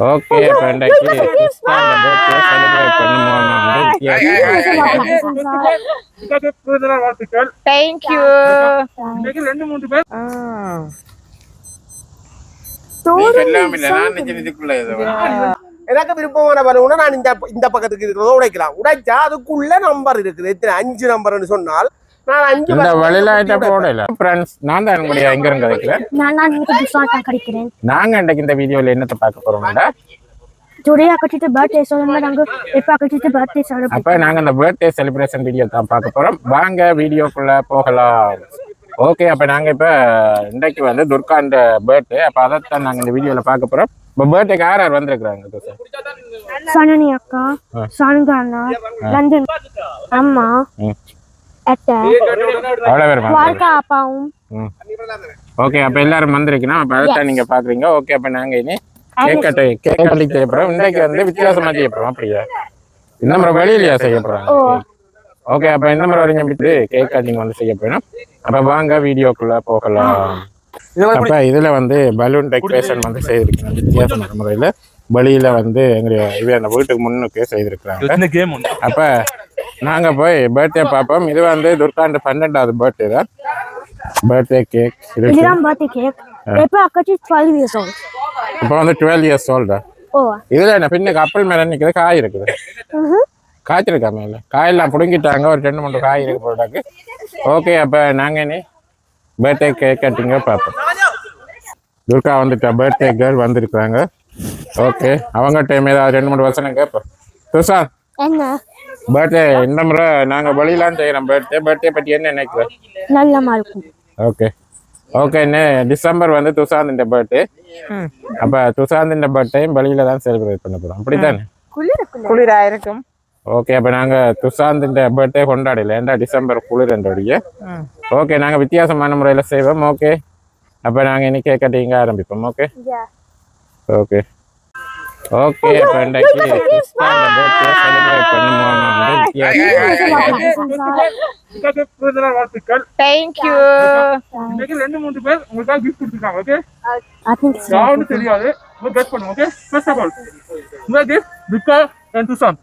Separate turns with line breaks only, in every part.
Okay
கூடுதலான வாழ்த்துக்கள்
thank you
ரெண்டு பேர்
நான்.
எனக்கு விருப்பமான இந்த இந்த பக்கத்துக்கு இருக்கிறத உடைக்கலாம். உடைச்சா அதுக்குள்ள நம்பர் இருக்குது. எத்தனை? அஞ்சு நம்பர்னு சொன்னால்
இந்த வழியில ஆயிட்ட. போடல. ஃப்ரெண்ட்ஸ் நான் தான் உங்களுடைய எங்க இருந்து
நான் நான் இன்னைக்கு கிடைக்கிறேன்.
நாங்க இன்றைக்கு இந்த வீடியோல என்னத்தை பார்க்க போறோம்டா
டுடே அக்கச்சிட்டு பர்த்டே சொல்லுங்க நாங்க எப்ப அக்கச்சிட்டு பர்த்டே செலிப்ரேட்
அப்ப நாங்க அந்த பர்த்டே செலிப்ரேஷன் வீடியோ தான் பார்க்க போறோம். வாங்க வீடியோக்குள்ள போகலாம். ஓகே அப்ப நாங்க இப்ப இன்றைக்கு வந்து துர்காண்ட பர்த்டே அப்ப அதைத்தான் நாங்க இந்த வீடியோல பார்க்க போறோம். இப்ப பர்த்டேக்கு யார் யார் வந்திருக்கிறாங்க?
சனனி அக்கா சனுகா அண்ணா லண்டன் அம்மா
பேர்
அப்பாவும்.
ஓகே அப்ப எல்லாரும் வந்திருக்கணும் அப்ப அதைத்தான் நீங்க பாக்குறீங்க. ஓகே அப்ப நாங்க இனி கேக் கட்டை கேக் கட்டி செய்ய இன்றைக்கு வந்து வித்தியாசமா செய்ய அப்படியா? இந்த முறை வெளியிலயா செய்ய ஓகே அப்ப இந்த முறை வரைக்கும் விட்டு கேக் கட்டிங் வந்து செய்ய அப்ப வாங்க வீடியோக்குள்ள போகலாம். அப்ப இதுல வந்து பலூன் டெக்கரேஷன் வந்து செய்திருக்கோம் வித்தியாசமான முறையில. வெளியில வந்து எங்களுடைய இவ அந்த வீட்டுக்கு முன்னுக்கு செய்திருக்கிறாங்க அப்ப நாங்க போய் பர்த்டே பார்ப்போம் இது வந்து துர்காண்டு பன்னெண்டாவது பர்த்டே தான். பர்த்டே கேக்
இதுதான் பர்த்டே கேக் எப்ப அக்கச்சி? டுவெல் இயர்ஸ் ஓல்ட்
இப்போ வந்து டுவெல் இயர்ஸ் ஓல்டா
ஓ.
இதுல என்ன பின்னுக்கு அப்பல் மேல நிக்குது காய் இருக்குது. காய்ச்சிருக்கா மேல காயெல்லாம் புடுங்கிட்டாங்க. ஒரு ரெண்டு மூணு காய் இருக்கு போட்டாக்கு ஓகே அப்ப நாங்க இனி பர்த்டே கேக் கட்டிங்க பார்ப்போம் துர்கா வந்துட்டா பர்த்டே கேர்ள் வந்திருக்கிறாங்க. ஓகே அவங்க டைம் ஏதாவது ரெண்டு மூணு வருஷம் கேட்போம் துஷா
என்ன?
பர்த்டே இந்த முறை நாங்க வெளியெல்லாம் செய்யறோம். பர்த்டே பர்த்டே பத்தி என்ன நினைக்கிறேன்
நல்லமா இருக்கும்
ஓகே. ஓகே என்ன டிசம்பர் வந்து துஷாந்தின் பர்த்டே அப்ப துஷாந்தின் பர்த்டேயும் வெளியில தான் செலிப்ரேட் பண்ண போறோம். அப்படித்தானே?
குளிரா இருக்கும்
ஓகே அப்ப நாங்க துஷாந்தின் பர்த்டே கொண்டாடல. ஏன்டா டிசம்பர் குளிர் என்றோடைய ஓகே நாங்க வித்தியாசமான முறையில செய்வோம். ஓகே. அப்ப நாங்க இன்னைக்கு கேக் கட்டிங்க ஆரம்பிப்போம். ஓகே? ஓகே ஓகே அப்ப இன்றைக்கு கிறிஸ்டான பர்த்டே செலிப்ரேட் பண்ணுவோம் வந்து வித்தியாசம்
கூடுதலான வாழ்த்துக்கள்
தேங்க்யூ
இன்னைக்கு ரெண்டு மூன்று பேர் உங்களுக்காக கிஃப்ட் கொடுத்துருக்காங்க ஓகே
ஐ திங்க்
யாருன்னு தெரியாது கெட் பண்ணுங்க ஓகே ஃபர்ஸ்ட் ஆஃப் ஆல் உங்க கிஃப்ட் துக்கா அண்ட் துசான்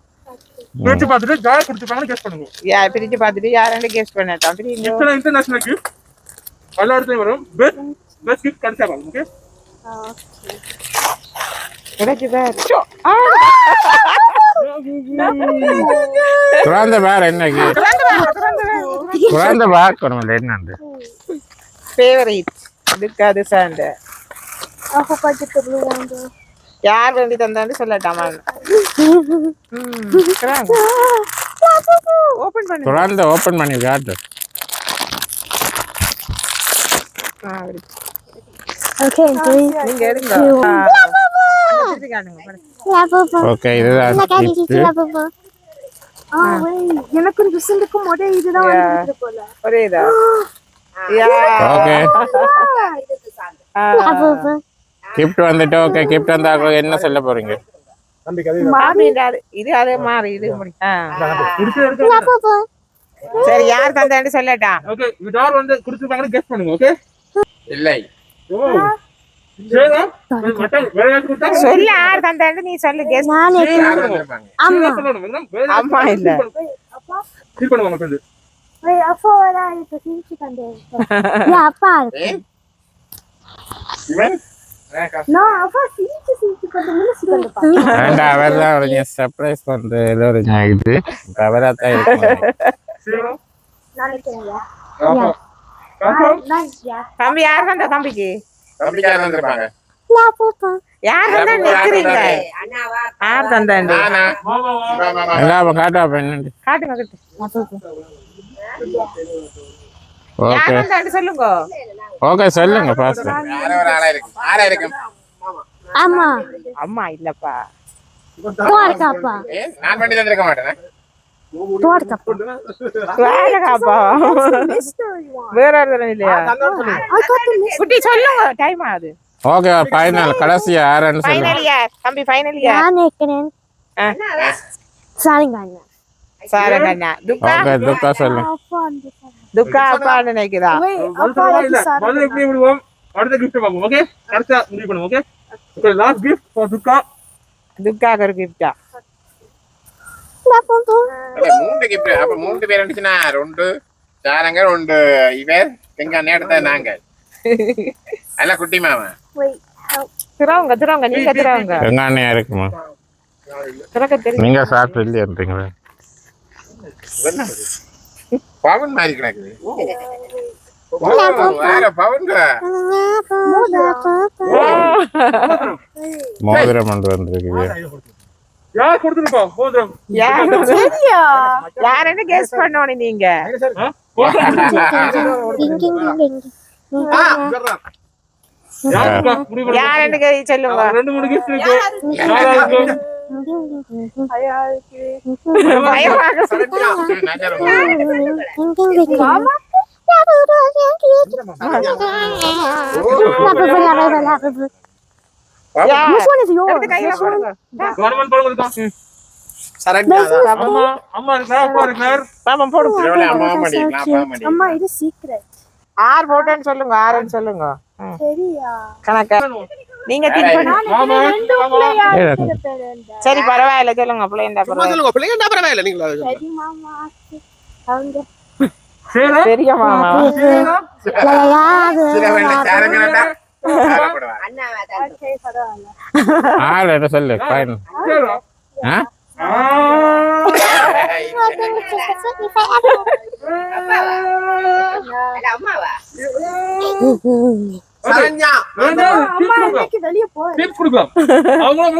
பிரிச்சு பார்த்துட்டு யார் கொடுத்துருக்காங்கன்னு கெஸ் பண்ணுங்க.
யா பிரிச்சு பார்த்துட்டு யாரும் கெஸ்ட் பண்ணட்டான் பிரிங்க
இத்தனை இன்டர்நேஷனல் கிஃப்ட் எல்லா இடத்துலையும் வரும். பெஸ்ட் பெஸ்ட் கிஃப்ட் கடைசியா பாருங்க ஓகே
உடைச்சு பாரு
குழந்தை வேற என்னக்கு? குழந்தை பார்க்கணும் என்னண்டு?
Favourite
one though.
யார் வேண்டி தந்தான்னு சொல்லட்டாமா? ஓபன் பண்ணு.
குழந்தை ஓபன் பண்ணி காட்டு.
Okay, three.
நீங்க எடுங்க.
ஓகே இதுதான்.
எனக்கு ஒரே இதுதான்
ஒரே இதா?
ஓகே. கிஃப்ட் வந்துட்டு ஓகே கிஃப்ட் என்ன சொல்ல போறீங்க.
இது அதே மாறி இது சரி யார் தந்தான்னு சொல்லட்டான்
ஓகே யார் வந்து கொடுத்துருக்காங்கன்னு கெஸ் பண்ணுங்க ஓகே
இல்லை.
ஓ.
சொல்லு யார் தந்தான்னு நீ சொல்லு இல்ல.
அப்பா
ஒரு சர்ப்ரைஸ் பண்ற ஏதோ ஒரு இது தான் இருக்கும்
தம்பி யார் தந்தா தம்பிக்கு? சொல்லுங்க?
ஓகே சொல்லுங்க ஃபாஸ்ட்
ஆமா
அம்மா. இல்லப்பா.
தோடுக்கா அப்பா?
நான் பண்ணி தந்திருக்க மாட்டேன்? ஓகே ஃபைனல் கடைசியா யாருன்னு
ஃபைனல் இயர் தம்பி ஃபைனல் இயர்
நான் நினைக்கிறேன் சாரிங்க அண்ணா
சாரங்கண்ணா துக்கா
ஓகே துக்கா
அந்த
துக்கா அப்பான்னு நினைக்கிறா
முதல்ல எப்படி விடுவோம் அடுத்த கிஃப்ட் பார்ப்போம் ஓகே கரெக்டா முடிவு பண்ணுவோம் okay okay last gift for துக்கா
துக்காக ஒரு கிஃப்டா
மூன்றுக்கு மூன்று பேர் இருந்துச்சுன்னா ரெண்டு சாரங்க
ரெண்டு இவர்
எங்க நேரத்தை நாங்க.
அல்ல குட்டி
மாமா. இருக்குமா?
நீங்க சாப்பிட்டு இல்லையா இருந்தீங்களா? பவன் மாதிரி கிடக்குது மோதிரம் வந்து வந்திருக்குது.
யார் கொடுத்துருப்பா? மோதிரம்
யாரு
சரியா?
யாருன்னு கெஸ் பண்ணணும் நீங்க? யாருன்னு சொல்லுங்க
ரெண்டு மூணு கிஃப்ட் இருக்கு.
பயமாக ஆறு போட்டேன்னு சொல்லுங்க ஆறுன்னு சொல்லுங்க.
சரியா
கணக்கா நீங்க சரி பரவாயில்ல சொல்லுங்க பரவாயில்ல
சொல்லுங்க பிள்ளைங்க பரவாயில்ல நீங்களா
சரி மாமா
வேண்டாம்
அம்மா இன்னைக்கு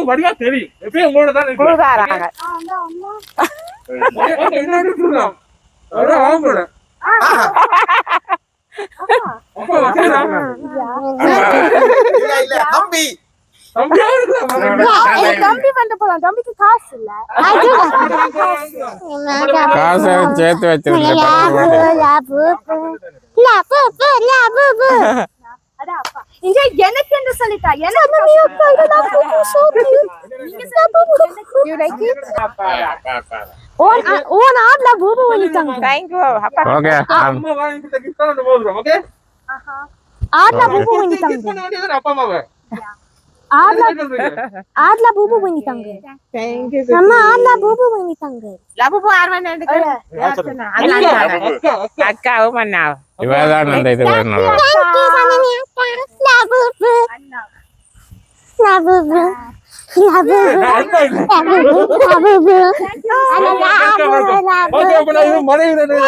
வெளிய
தெரியும். எப்பயும் உங்களோட தான்
தம்பி
காசு
சேர்த்து
இங்க எனக்கு என்று சொல்லிட்டா? எனக்கு நீ அப்பா இதெல்லாம் புது சோப்பு நீங்க you like it
அம்மா வேண்டியது அப்பா அம்மாவை
ஆட்ல பூபு பண்ணிட்டாங்க ஆட்ல பூபு பண்ணிட்டாங்க
நேரத்துக்கு
அக்கா, அக்கா.
அக்காவும்
இவதான் அந்த இது.
ஓகே, அப்ப நான் இது மனைவி தானே.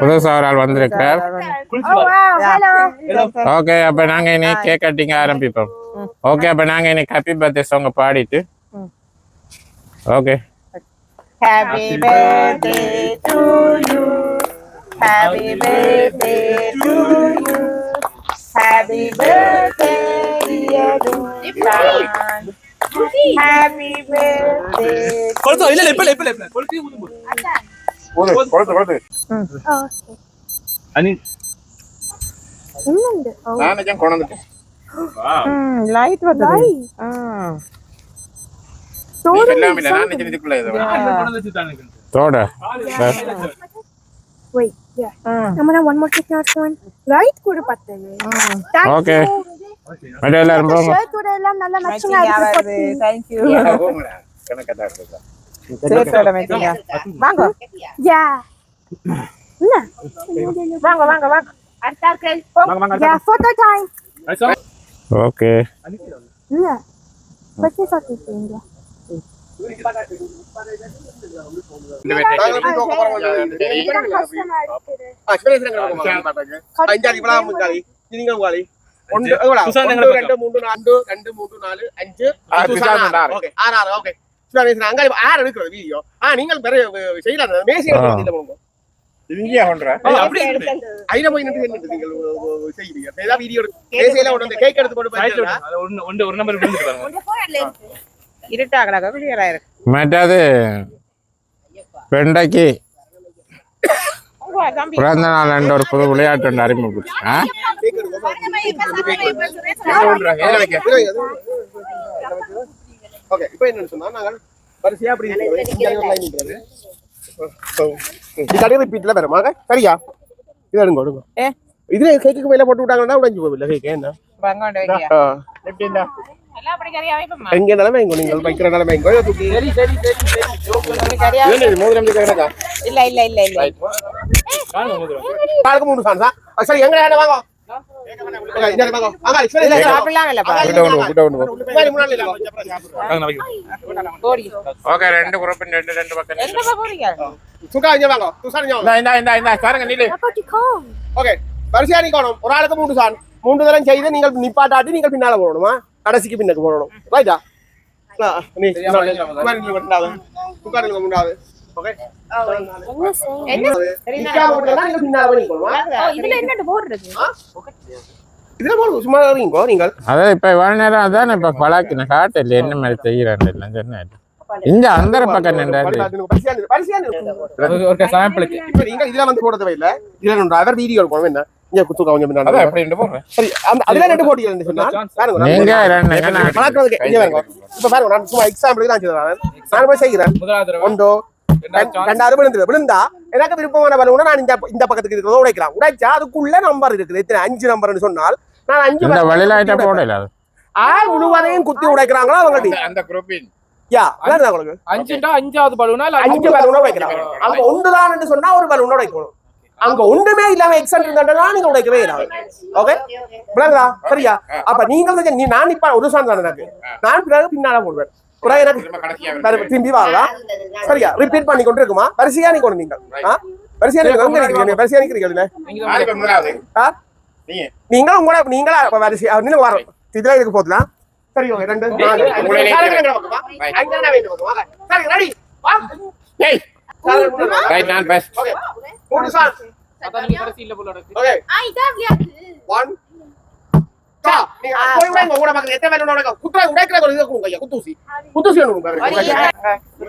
புதுசா ஒரு ஆள் வந்திருக்கார்
ஹலோ.
ஓகே அப்ப நாங்க இனி கேக் கட்டிங்க ஆரம்பிப்போம் ஓகே அப்ப நாங்க இனி ஹாப்பி பர்த்டே சாங் பாடிட்டு okay
Happy birthday to you. Happy birthday to you. Happy birthday, dear Dukhan. Happy birthday.
இப்ப இல்ல, இப்ப இல்ல, இப்ப இல்ல. கொளுத்தி ஊதும் போது. அனி.
என்னண்டு
நானே கொண்டு வந்துட்டேன்
லைட் வந்து
நீ எல்லாம் இல்ல நான் இதுக்குள்ள இது
ஆ, இதை கொண்டு வந்து வச்சுட்டானுங்க.
தோட
wait yeah நம்ம one more kick out one right கூட பார்த்தது
ஓகே மற்ற எல்லாரும் போங்க
ஷர்ட் கூட எல்லாம் நல்ல மேட்சிங்கா இருக்கு
தேங்க்யூ
கணக்கா இருக்கு
சேர்த்தோட மேட்டிங்க வாங்க
யா என்ன
வாங்க வாங்க வாங்க
யா photo time
ஐசா,
ஓகே
இல்ல பச்சை சாத்தி இங்க
ஆறு. எடுக்கிறது வீடியோ. ஆ, நீங்கள் செய்யலாம்.
இங்கேயா பண்ற
அப்படியே
போய் நின்று நீங்கள் ஏதாவது வீடியோ மேசையில கேக் எடுத்து போட்டு
ஒரு நம்பர் விழுந்துட்டு பாருங்க.
மற்றது பெண்டைக்கு
உங்க தம்பி
பிறந்த நாள் என்ற ஒரு புது விளையாட்டு ஒன்று
வருமா? சரியா? இது எடுங்க எடுங்க.
ஏ?
இதுல கேக்கு மேல போட்டு விட்டாங்கன்னா உடைஞ்சு போவில்லை கேக்கு என்ன? எங்க நிலைமை எங்க? நீங்கள் வைக்கிற நிலைமை எங்க? தூக்கி
கறியா
இது என்னது, மோதிரம் கிடக்கா?
இல்ல இல்ல இல்ல இல்ல.
நாளுக்கு மூணு சான்ஸா சரி எங்க நேரம் வாங்க. ஓகே, சரி, சரி, சரி.
ரெண்டு குரூப் ரெண்டு ரெண்டு பக்கம்
எங்கப்பா போறீங்க?
சுகா இங்க வாங்க. துஷார் இங்க வாங்க.
இந்த இந்த இந்த இந்த பாருங்க நீலு
ஓகே வரிசையா நிக்கணும் ஒரு ஆளுக்கு மூன்று சான் மூன்று தரம் செய்து நீங்கள் நிப்பாட்டாட்டி நீங்கள் பின்னால போடணுமா கடைசிக்கு பின்னுக்கு போடணும். ரைட்டா நீ முன்னாடி. நில்லு, முன்னாடி. உட்காரு நில்லு, முன்னாடி. ஓகே நிக்காம போட்டீங்கன்னா நீங்க பின்னால போய் நிக்கணுமா?
இதுல என்ன போடுறது?
மாதிரி செய்யறான் எல்லாம் சொன்னேன். இங்க அந்த பக்கம் நின்றாரு.
நீங்க இதுல வந்து போட தேவையில்ல இதுல அவர் வீடியோ எடுக்கணும் என்ன? இங்க குத்து கொஞ்சம்
அதான்
பின்னாடி
எப்படி ரெண்டு போடுறேன்?
சரி அந்த அதுல ரெண்டு போட்டி இருந்து சொன்னால் பாருங்க நான்
நீங்க ரெண்டு நான்
வணக்கம் இங்க பாருங்க இப்ப பாருங்க நான் சும்மா எக்ஸாம்பிளுக்கு தான் சொல்றேன் நான் போய் செய்கிறேன். ஒன்றோ ரெண்டு- ரெண்டாவது விழுந்து எனக்கு விருப்பமான பலூனை நான் இந்த இந்த பக்கத்துக்கு இருக்கிறத உடைக்கலாம். உடைச்சா அதுக்குள்ள நம்பர் இருக்குது. எத்தனை? அஞ்சு நம்பர்னு சொன்னால் நான் அஞ்சு
வழியில. போடல அது.
ஆள் முழுவதையும் குத்தி உடைக்கிறாங்களோ அவங்க
அந்த குரூப்பின்
யா அதான் உங்களுக்கு?
அஞ்சாவது பலூனா
அஞ்சு பலூனை உடைக்கிறாங்க அங்க ஒன்றுதான் சொன்னா ஒரு பலூனை உடைக்கணும். அங்க ஒன்றுமே இல்லாம எக்ஸன்ட் இருந்தா நீங்க உடைக்கவே இல்லாது ஓகே விளங்குதா சரியா? அப்ப வந்து நீ நான் இப்ப ஒரு சான் தான் எனக்கு? நான் பிறகு பின்னால போடுவேன். பிறகு எனக்கு திரும்பி வாங்க சரியா? ரிப்பீட் பண்ணி கொண்டு இருக்குமா வரிசையா நீ கொண்டு நீங்கள்? வரிசையா நீங்க எங்க நிக்கிறீங்க. வரிசையா நிக்கிறீங்க ஆ? நீங்க உங்கள நீங்களா வரிசையா நீங்க வரோம். இதுல இதுக்கு போதுலாம் சரி ஓகே ரெண்டு
நான் பஸ்
ஓகே மூணு சார்.
அதான் நீ கடைசியில போல இருக்கு.
ஓகே
ஆ இதான் விளையாட்டு
ஒன் சா நீங்க போய் எத்தனை குத்துற உடைக்கிற ஒரு இது கொடுங்க குத்தூசி குத்தூசி ஒன்று கொடுங்க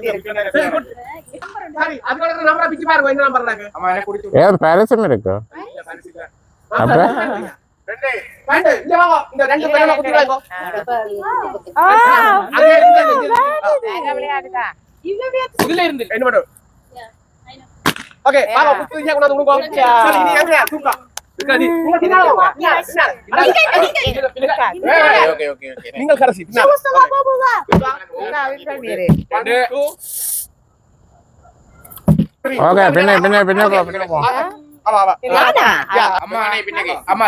என்ன நம்பர் இருக்கு
ஆமா எனக்கு குடிச்சு
ஏன் பரிசும் இருக்கு அப்ப
ரெண்டு ரெண்டு இங்க வாங்க இந்த ரெண்டு பேரும் குத்தி வாங்க
ஆ
அதே இங்க, இங்க, இங்க.
வேற விளையாடுதா
இதுல இருந்து
என்ன பண்ணும் ஓகே வாங்க குத்து இங்க கொண்டு வந்து கொடுங்க சரி நீ எங்க தூக்கா
இருக்காது
நீங்க பின்னால வாங்க பின்னால, பின்னால.
ஓகே ஓகே ஓகே
நீங்கள் கடைசி பின்னால
ரெண்டு
ஓகே பின்ன பின்ன பின்ன போ பின்ன போ
ஆமா ஆமா யா
அம்மா அம்மா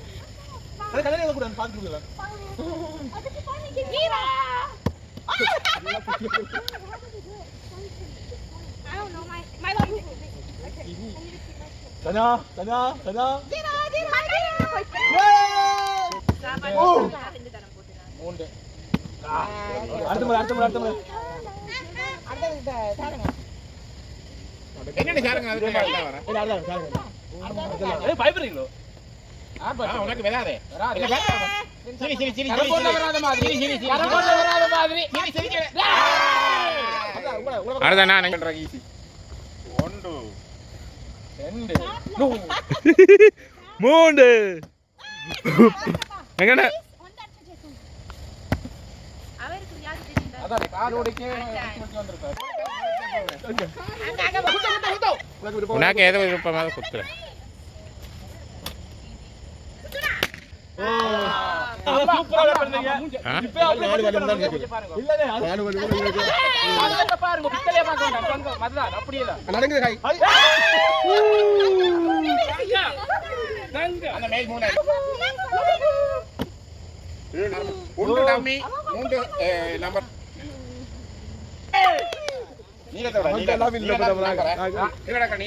கணக்கு.
இங்க. ஒண்ணுமில்ல இப்ப ரெண்டு பேரும் எல்லாரும் லைவ் என்னடி சாருங்க? அதுக்கு வரேன் உனக்கு வராதே சிரி சிரி சிரி
கரை போட்ட வராத மாதிரி கரை போட்ட வராத மாதிரி
அடுத்த நான் ஈஸி ஒன்று
ரெண்டு
மூணு எங்கண்ணே
அதான் கார் ஓடிக்க வந்திருக்காரு
உனக்கு ஏதோ விருப்பமாக குத்துறேன் ஆ?
பாருங்க பித்தளைய பார்க்க வேண்டாம் மதுதான் அப்படியே தான்
நடங்குது
அந்த மேல் மூணு. டம்மி மூன்று நம்பர்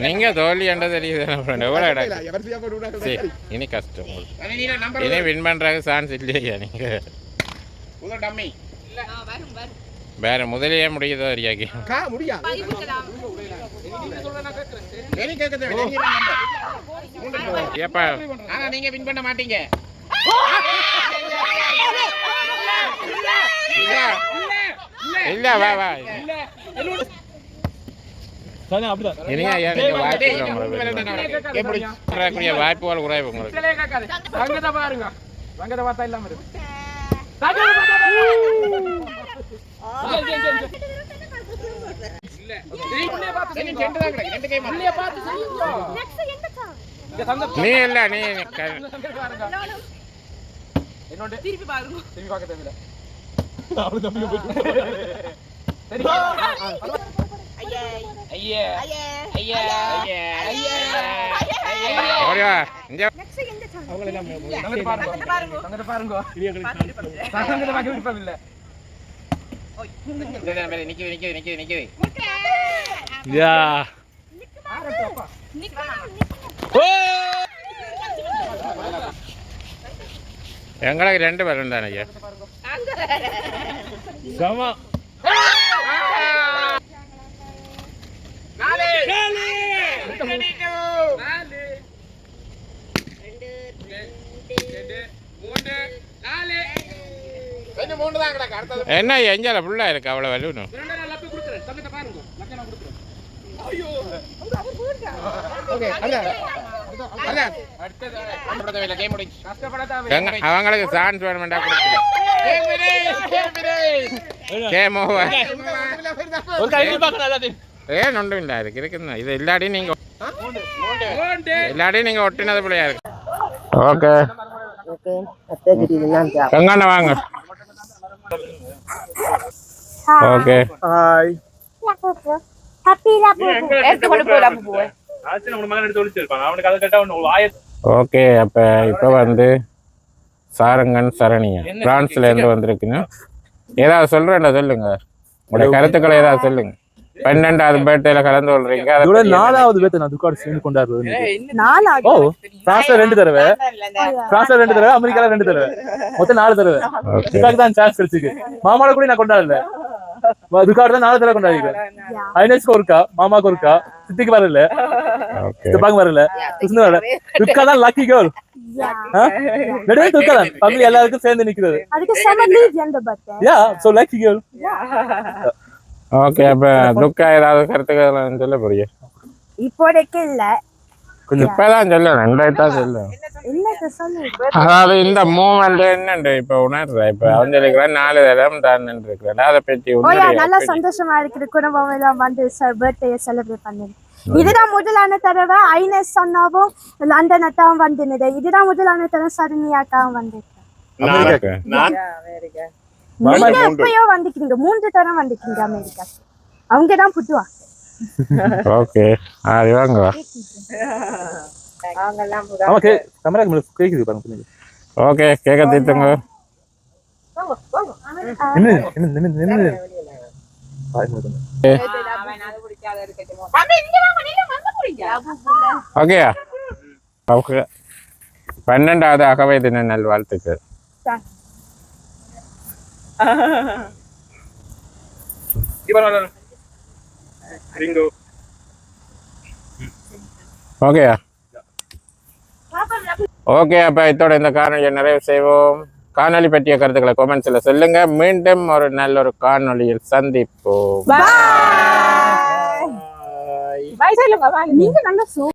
நீங்க தோல்வி என்ற தெரியுது எவ்வளோ சரி இனி கஷ்டம். இனி வின் பண்றதுக்கு சான்ஸ் இல்லையா நீங்க? டம்மி வேற முதலியே முடியுதோ அறியாக்கி
கா? முடியாது.
ஏப்பா.
ஆனா நீங்க வின் பண்ண மாட்டீங்க.
இல்ல வா வா இனியா ஏன் நீங்க வாய்ப்பு இல்லை உங்களுக்கு எப்படி வாய்ப்புகள் குறைவு உங்களுக்கு?
பாருங்க. ரங்கத்தை பார்த்தா இல்லாம இருக்கு?
நீ இல்ல நீ
என்னோட திருப்பி பாருங்க. திருப்பி பார்க்க தேவையில்ல
ഞങ്ങളെ രണ്ടുപേരുണ്ടാണ് സമ.
என்ன எஞ்சால ஃபுல்லா இருக்கு அவ்வளவு எங்க- அவங்களுக்கு சான்ஸ் வேணுமெண்டா கேம் ஓவர் ஏன் ஒன்றும் இல்லை இருக்கு? இருக்குன்னு. இது இல்லாடி நீங்க இல்லாடி நீங்க ஒட்டினது பிள்ளையா இருக்கு ஓகே எங்கண்ணா வாங்க ஓகே
ஹாய்
ஓகே அப்ப இப்ப வந்து சாரங்கன் சரணியா பிரான்ஸ்ல இருந்து வந்திருக்குன்னு ஏதாவது சொல்றேன்டா சொல்லுங்க உங்களுடைய கருத்துக்களை ஏதாவது சொல்லுங்க பன்னெண்டாவது பர்த்டேல கலந்து கொள்றீங்க அதை
இதோட
பத்தி
நாலாவது பேர்த்த நான் துக்காடு சேர்ந்து கொண்டாடுறது
நாலாவது.
ஓ பிரான்ஸ்ல ரெண்டு தடவை. பிரான்ஸ்ல ரெண்டு தடவை அமெரிக்கால ரெண்டு தடவை. மொத்தம் நாலு தடவை. துக்காக்கு தான் சான்ஸ் கிடைச்சிருக்கு. மாமால கூட நான் கொண்டாடல. துக்காடு தான் நாலு தடவை கொண்டாடிருக்கேன். ஐநேஸ்க்கு ஒருக்கா மாமாக்கு ஒருக்கா சித்திக்கு வரல. துப்பாக்கு வரல. கிருஷ்ண வரல. துக்கா தான் லக்கி கேர்ள் நடுவே துக்கா தான். எல்லாருக்கும் சேர்ந்து நிக்கிறது. Yeah so lucky girl
okay அப்ப துக்கா ஏதாவது கருத்துக்கள் சொல்ல போறீங்க
இப்போதைக்கு இல்ல.
கொஞ்சம்
இப்பதான் சொல்லணும் ரெண்டாயிரத்தா சொல்லணும். அதாவது இந்த மூமெண்ட் என்னண்டு இப்ப உணர்ற இப்ப அவன் நாலு தரம் தான் இருக்கிறேன் அதை உன்னுடைய
நல்லா. சந்தோஷமா இருக்குது. குடும்பம் எல்லாம் வந்து பர்த்டே செலிப்ரேட் பண்ணுது இதுதான் முதலான தடவை ஐனஸ் சொன்னாவும் லண்டன் அத்தாவும் வந்துனது இதுதான் முதலான தடவை சரணியாக்காவும் வந்து
அமெரிக்கா.
நீங்க எப்பயோ வந்துக்கிறீங்க மூன்று தரம் வந்துக்கிறீங்க அமெரிக்கா அவங்க தான் புதுவா
ஓகே அது வாங்க
ஆமா கே கேமரா கேக்குது பாருங்க.
ஓகே
நின்னு நின்னு நின்னு.
ஓகேயா ஓகே. பன்னெண்டாவது அகவை தின நல்வாழ்த்துக்கள். ஓகேயா ஓகே அப்ப இதோட இந்த காணொலியை நிறைவு செய்வோம் காணொளி பற்றிய கருத்துக்களை கொமெண்ட்ஸ்ல சொல்லுங்க மீண்டும் ஒரு நல்ல ஒரு காணொளியில் சந்திப்போம்
நீங்க நல்லா சூ